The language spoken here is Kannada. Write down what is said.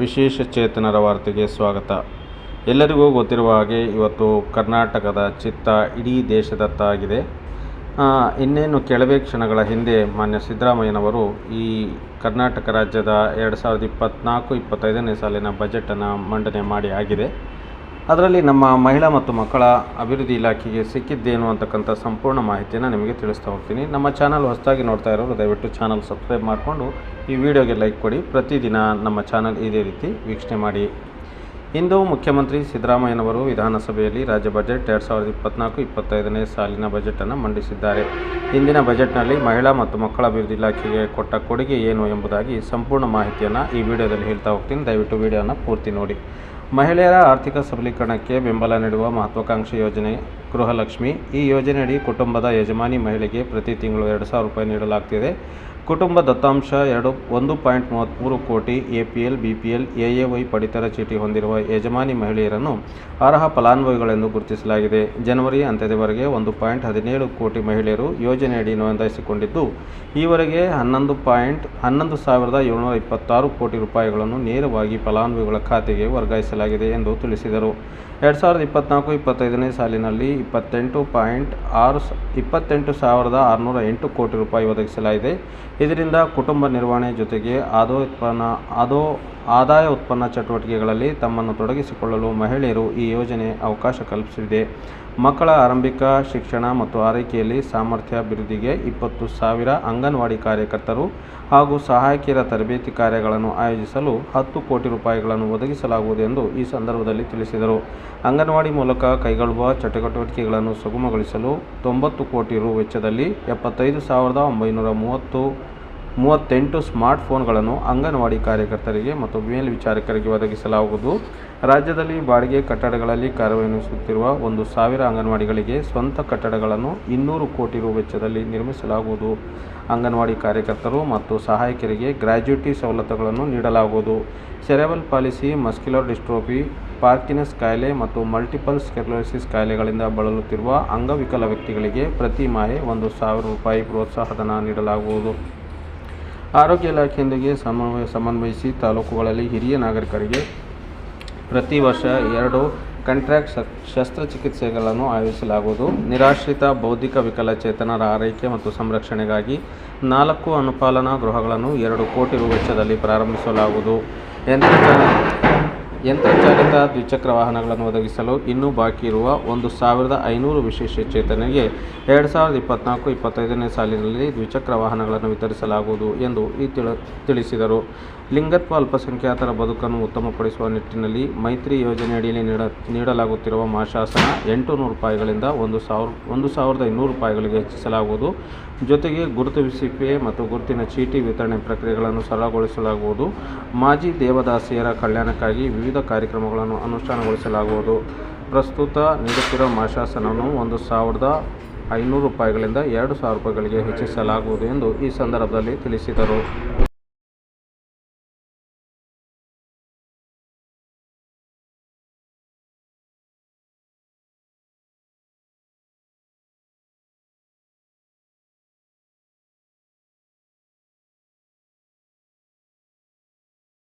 ವಿಶೇಷ ಚೇತನರ ವಾರ್ತೆಗೆ ಸ್ವಾಗತ. ಎಲ್ಲರಿಗೂ ಗೊತ್ತಿರುವ ಹಾಗೆ ಇವತ್ತು ಕರ್ನಾಟಕದ ಚಿತ್ತ ಇಡೀ ದೇಶದತ್ತ ಆಗಿದೆ ಇನ್ನೇನು ಕೆಲವೇ ಕ್ಷಣಗಳ ಹಿಂದೆ ಮಾನ್ಯ ಸಿದ್ದರಾಮಯ್ಯನವರು ಈ ಕರ್ನಾಟಕ ರಾಜ್ಯದ ಎರಡು ಸಾವಿರದ ಇಪ್ಪತ್ತ್ನಾಲ್ಕು ಇಪ್ಪತ್ತೈದನೇ ಸಾಲಿನ ಬಜೆಟನ್ನು ಮಂಡನೆ ಮಾಡಿ ಆಗಿದೆ. ಅದರಲ್ಲಿ ನಮ್ಮ ಮಹಿಳಾ ಮತ್ತು ಮಕ್ಕಳ ಅಭಿವೃದ್ಧಿ ಇಲಾಖೆಗೆ ಸಿಕ್ಕಿದ್ದೇನು ಅಂತಕ್ಕಂಥ ಸಂಪೂರ್ಣ ಮಾಹಿತಿಯನ್ನು ನಿಮಗೆ ತಿಳಿಸ್ತಾ ಹೋಗ್ತೀನಿ. ನಮ್ಮ ಚಾನಲ್ ಹೊಸದಾಗಿ ನೋಡ್ತಾ ಇರೋರು ದಯವಿಟ್ಟು ಚಾನಲ್ ಸಬ್ಸ್ಕ್ರೈಬ್ ಮಾಡಿಕೊಂಡು ಈ ವಿಡಿಯೋಗೆ ಲೈಕ್ ಕೊಡಿ. ಪ್ರತಿದಿನ ನಮ್ಮ ಚಾನಲ್ ಇದೇ ರೀತಿ ವೀಕ್ಷಣೆ ಮಾಡಿ. ಇಂದು ಮುಖ್ಯಮಂತ್ರಿ ಸಿದ್ದರಾಮಯ್ಯನವರು ವಿಧಾನಸಭೆಯಲ್ಲಿ ರಾಜ್ಯ ಬಜೆಟ್ ಎರಡು ಸಾವಿರದ ಇಪ್ಪತ್ನಾಲ್ಕು ಇಪ್ಪತ್ತೈದನೇ ಸಾಲಿನ ಬಜೆಟನ್ನು ಮಂಡಿಸಿದ್ದಾರೆ. ಇಂದಿನ ಬಜೆಟ್ನಲ್ಲಿ ಮಹಿಳಾ ಮತ್ತು ಮಕ್ಕಳ ಅಭಿವೃದ್ಧಿ ಇಲಾಖೆಗೆ ಕೊಟ್ಟ ಕೊಡುಗೆ ಏನು ಎಂಬುದಾಗಿ ಸಂಪೂರ್ಣ ಮಾಹಿತಿಯನ್ನು ಈ ವಿಡಿಯೋದಲ್ಲಿ ಹೇಳ್ತಾ ಹೋಗ್ತೀನಿ. ದಯವಿಟ್ಟು ವಿಡಿಯೋನ ಪೂರ್ತಿ ನೋಡಿ. ಮಹಿಳೆಯರ ಆರ್ಥಿಕ ಸಬಲೀಕರಣಕ್ಕೆ ಬೆಂಬಲ ನೀಡುವ ಮಹತ್ವಾಕಾಂಕ್ಷಿ ಯೋಜನೆ ಗೃಹಲಕ್ಷ್ಮಿ. ಈ ಯೋಜನೆಯಡಿ ಕುಟುಂಬದ ಯಜಮಾನಿ ಮಹಿಳೆಗೆ ಪ್ರತಿ ತಿಂಗಳು ಎರಡು ಸಾವಿರ ರೂಪಾಯಿ ನೀಡಲಾಗ್ತಿದೆ. ಕುಟುಂಬ ದತ್ತಾಂಶ ಎರಡು, ಒಂದು ಪಾಯಿಂಟ್ ಮೂವತ್ತ್ಮೂರು ಕೋಟಿ A P L, B P L, A A Y ಪಡಿತರ ಚೀಟಿ ಹೊಂದಿರುವ ಯಜಮಾನಿ ಮಹಿಳೆಯರನ್ನು ಅರ್ಹ ಫಲಾನುಭವಿಗಳೆಂದು ಗುರುತಿಸಲಾಗಿದೆ. ಜನವರಿ ಅಂತ್ಯದವರೆಗೆ ಒಂದು ಪಾಯಿಂಟ್ ಹದಿನೇಳು ಕೋಟಿ ಮಹಿಳೆಯರು ಯೋಜನೆಯಡಿ ನೋಂದಾಯಿಸಿಕೊಂಡಿದ್ದು, ಈವರೆಗೆ ಹನ್ನೊಂದು ಪಾಯಿಂಟ್ ಹನ್ನೊಂದು ಸಾವಿರದ ಏಳ್ನೂರ ಇಪ್ಪತ್ತಾರು ಕೋಟಿ ರೂಪಾಯಿಗಳನ್ನು ನೇರವಾಗಿ ಫಲಾನುಭವಿಗಳ ಖಾತೆಗೆ ವರ್ಗಾಯಿಸಲಾಗಿದೆ. ಎಂದು ತಿಳಿಸಿದರು. ಎರಡು ಸಾವಿರದ ಇಪ್ಪತ್ನಾಲ್ಕು ಇಪ್ಪತ್ತೈದನೇ ಸಾಲಿನಲ್ಲಿ ಇಪ್ಪತ್ತೆಂಟು ಪಾಯಿಂಟ್ ಆರು ಇಪ್ಪತ್ತೆಂಟು ಸಾವಿರದ ಆರುನೂರ ಎಂಟು ಕೋಟಿ ರೂಪಾಯಿ ಒದಗಿಸಲಾಗಿದೆ. ಇದರಿಂದ ಕುಟುಂಬ ನಿರ್ವಹಣೆ ಜೊತೆಗೆ ಆದೋ ಉತ್ಪನ್ನ ಆದೋ ಆದಾಯ ಉತ್ಪನ್ನ ಚಟುವಟಿಕೆಗಳಲ್ಲಿ ತಮ್ಮನ್ನು ತೊಡಗಿಸಿಕೊಳ್ಳಲು ಮಹಿಳೆಯರು ಈ ಯೋಜನೆ ಅವಕಾಶ ಕಲ್ಪಿಸಿದೆ. ಮಕ್ಕಳ ಆರಂಭಿಕ ಶಿಕ್ಷಣ ಮತ್ತು ಆರೈಕೆಯಲ್ಲಿ ಸಾಮರ್ಥ್ಯ ಅಭಿವೃದ್ಧಿಗೆ ಇಪ್ಪತ್ತು ಸಾವಿರ ಅಂಗನವಾಡಿ ಕಾರ್ಯಕರ್ತರು ಹಾಗೂ ಸಹಾಯಕಿಯರ ತರಬೇತಿ ಕಾರ್ಯಗಳನ್ನು ಆಯೋಜಿಸಲು ಹತ್ತು ಕೋಟಿ ರೂಪಾಯಿಗಳನ್ನು ಒದಗಿಸಲಾಗುವುದು ಎಂದು ಈ ಸಂದರ್ಭದಲ್ಲಿ ತಿಳಿಸಿದರು. ಅಂಗನವಾಡಿ ಮೂಲಕ ಕೈಗೊಳ್ಳುವ ಚಟುವಟಿಕೆಗಳನ್ನು ಸುಗಮಗೊಳಿಸಲು ತೊಂಬತ್ತು ಕೋಟಿ ರು ವೆಚ್ಚದಲ್ಲಿ ಎಪ್ಪತ್ತೈದು ಸಾವಿರದ ಒಂಬೈನೂರ ಮೂವತ್ತು ಮೂವತ್ತೆಂಟು ಸ್ಮಾರ್ಟ್ಫೋನ್ಗಳನ್ನು ಅಂಗನವಾಡಿ ಕಾರ್ಯಕರ್ತರಿಗೆ ಮತ್ತು ಮೇಲ್ವಿಚಾರಕರಿಗೆ ಒದಗಿಸಲಾಗುವುದು. ರಾಜ್ಯದಲ್ಲಿ ಬಾಡಿಗೆ ಕಟ್ಟಡಗಳಲ್ಲಿ ಕಾರ್ಯನಿರ್ವಹಿಸುತ್ತಿರುವ ಒಂದು ಸಾವಿರ ಅಂಗನವಾಡಿಗಳಿಗೆ ಸ್ವಂತ ಕಟ್ಟಡಗಳನ್ನು ಇನ್ನೂರು ಕೋಟಿ ರು ವೆಚ್ಚದಲ್ಲಿ ನಿರ್ಮಿಸಲಾಗುವುದು. ಅಂಗನವಾಡಿ ಕಾರ್ಯಕರ್ತರು ಮತ್ತು ಸಹಾಯಕರಿಗೆ ಗ್ರ್ಯಾಜ್ಯುಟಿ ಸವಲತ್ತುಗಳನ್ನು ನೀಡಲಾಗುವುದು. Cerebral palsy, muscular dystrophy Parkinson's ಕಾಯಿಲೆ ಮತ್ತು ಮಲ್ಟಿಪಲ್ ಸ್ಕೆರ್ಲೋಸಿಸ್ ಕಾಯಿಲೆಗಳಿಂದ ಬಳಲುತ್ತಿರುವ ಅಂಗವಿಕಲ ವ್ಯಕ್ತಿಗಳಿಗೆ ಪ್ರತಿ ಮಾಹೆ ಒಂದು ಸಾವಿರ ರೂಪಾಯಿ ಪ್ರೋತ್ಸಾಹಧನ ನೀಡಲಾಗುವುದು. ಆರೋಗ್ಯ ಇಲಾಖೆಯೊಂದಿಗೆ ಸಮನ್ವಯ, ಸಮನ್ವಯಿಸಿ ತಾಲೂಕುಗಳಲ್ಲಿ ಹಿರಿಯ ನಾಗರಿಕರಿಗೆ ಪ್ರತಿ ವರ್ಷ ಎರಡು ಕಂಟ್ರಾಕ್ಟ್ ಶಸ್ತ್ರಚಿಕಿತ್ಸೆಗಳನ್ನು ಆಯೋಜಿಸಲಾಗುವುದು. ನಿರಾಶ್ರಿತ ಬೌದ್ಧಿಕ ವಿಕಲಚೇತನರ ಆರೈಕೆ ಮತ್ತು ಸಂರಕ್ಷಣೆಗಾಗಿ ನಾಲ್ಕು ಅನುಪಾಲನಾ ಗೃಹಗಳನ್ನು ಎರಡು ಕೋಟಿ ರೂ ವೆಚ್ಚದಲ್ಲಿ ಪ್ರಾರಂಭಿಸಲಾಗುವುದು ಯಂತ್ರಚಾಲ ಯಂತ್ರಚಾಲಿತ ದ್ವಿಚಕ್ರ ವಾಹನಗಳನ್ನು ಒದಗಿಸಲು ಇನ್ನೂ ಬಾಕಿ ಇರುವ ಒಂದು ಸಾವಿರದ ಐನೂರು ವಿಶೇಷ ಚೇತನರಿಗೆ ಎರಡು ಸಾವಿರದ ಇಪ್ಪತ್ನಾಲ್ಕು ಇಪ್ಪತ್ತೈದನೇ ಸಾಲಿನಲ್ಲಿ ದ್ವಿಚಕ್ರ ವಾಹನಗಳನ್ನು ವಿತರಿಸಲಾಗುವುದು ಎಂದು ಈ ತಿಳ, ತಿಳಿಸಿದರು. ಲಿಂಗತ್ವ ಅಲ್ಪಸಂಖ್ಯಾತರ ಬದುಕನ್ನು ಉತ್ತಮಪಡಿಸುವ ನಿಟ್ಟಿನಲ್ಲಿ ಮೈತ್ರಿ ಯೋಜನೆಯಡಿಯಲ್ಲಿ ನೀಡ, ನೀಡಲಾಗುತ್ತಿರುವ ಮಾಶಾಸನ ಎಂಟು ನೂರು ರೂಪಾಯಿಗಳಿಂದ ಒಂದು ಸಾವಿರ, ಒಂದು ಸಾವಿರದ ಇನ್ನೂರು ರೂಪಾಯಿಗಳಿಗೆ ಹೆಚ್ಚಿಸಲಾಗುವುದು. ಜೊತೆಗೆ ಗುರುತಿಸುವಿಕೆ ಮತ್ತು ಗುರುತಿನ ಚೀಟಿ ವಿತರಣೆ ಪ್ರಕ್ರಿಯೆಗಳನ್ನು ಸರಳಗೊಳಿಸಲಾಗುವುದು. ಮಾಜಿ ದೇವದಾಸಿಯರ ಕಲ್ಯಾಣಕ್ಕಾಗಿ ವಿವಿಧ ಕಾರ್ಯಕ್ರಮಗಳನ್ನು ಅನುಷ್ಠಾನಗೊಳಿಸಲಾಗುವುದು. ಪ್ರಸ್ತುತ ನೀಡುತ್ತಿರುವ ಮಾಶಾಸನವನ್ನು ಒಂದು ಸಾವಿರದ ಐನೂರು ರೂಪಾಯಿಗಳಿಂದ ಎರಡು ಸಾವಿರ ರೂಪಾಯಿಗಳಿಗೆ ಹೆಚ್ಚಿಸಲಾಗುವುದು ಎಂದು ಈ ಸಂದರ್ಭದಲ್ಲಿ ತಿಳಿಸಿದರು.